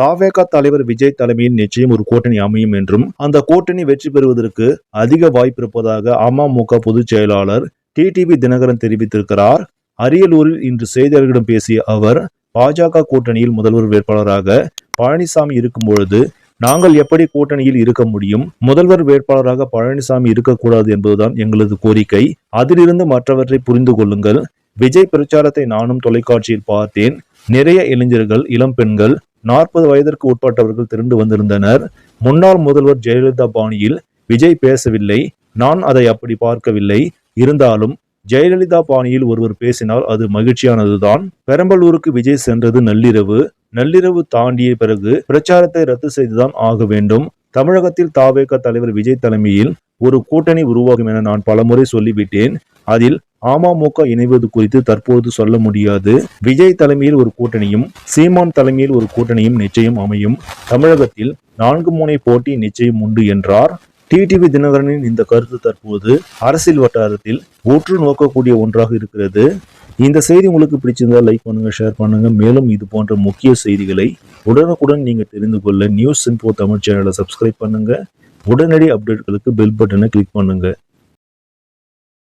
தாவேகா தலைவர் விஜய் தலைமையில் நிச்சயம் ஒரு கூட்டணி அமையும் என்றும் அந்த கூட்டணி வெற்றி பெறுவதற்கு அதிக வாய்ப்பு இருப்பதாக அமமுக பொதுச் செயலாளர் டிடிவி தினகரன் தெரிவித்திருக்கிறார். அரியலூரில் இன்று செய்தியாளர்களிடம் பேசிய அவர் பாஜக கூட்டணியில் முதல்வர் வேட்பாளராக பழனிசாமி இருக்கும் பொழுது நாங்கள் எப்படி கூட்டணியில் இருக்க முடியும்? முதல்வர் வேட்பாளராக பழனிசாமி இருக்கக்கூடாது என்பதுதான் எங்களது கோரிக்கை. அதிலிருந்து மற்றவற்றை புரிந்து கொள்ளுங்கள். விஜய் பிரச்சாரத்தை நானும் தொலைக்காட்சியில் பார்த்தேன். நிறைய இளைஞர்கள் இளம் பெண்கள் நாற்பது வயதிற்கு உட்பட்டவர்கள் திரண்டு வந்திருந்தனர். முன்னாள் முதல்வர் ஜெயலலிதா பாணியில் விஜய் பேசவில்லை. நான் அதை அப்படி பார்க்கவில்லை. இருந்தாலும் ஜெயலலிதா பாணியில் ஒருவர் பேசினால் அது மகிழ்ச்சியானதுதான். பெரம்பலூருக்கு விஜய் சென்றது நள்ளிரவு. நள்ளிரவு தாண்டிய பிறகு பிரச்சாரத்தை ரத்து செய்துதான் ஆக வேண்டும். தமிழகத்தில் தாவேக தலைவர் விஜய் தலைமையில் ஒரு கூட்டணி உருவாகும் என நான் பலமுறை சொல்லிவிட்டேன். அதில் அமமுக இணைவது குறித்து தற்போது சொல்ல முடியாது. விஜய் தலைமையில் ஒரு கூட்டணியும் சீமான் தலைமையில் ஒரு கூட்டணியும் நிச்சயம் அமையும். தமிழகத்தில் நான்கு முனை போட்டி நிச்சயம் உண்டு என்றார். டிடிவி தினகரனின் இந்த கருத்து தற்போது அரசியல் வட்டாரத்தில் உற்று நோக்கக்கூடிய ஒன்றாக இருக்கிறது. இந்த செய்தி உங்களுக்கு பிடிச்சிருந்தா லைக் பண்ணுங்க ஷேர் பண்ணுங்க. மேலும் இது போன்ற முக்கிய செய்திகளை உடனுக்குடன் நீங்க தெரிந்து கொள்ள நியூஸ் இன்போ தமிழ் சேனலை சப்ஸ்கிரைப் பண்ணுங்க. உடனடி அப்டேட்களுக்கு பெல் பட்டனை கிளிக் பண்ணுங்க.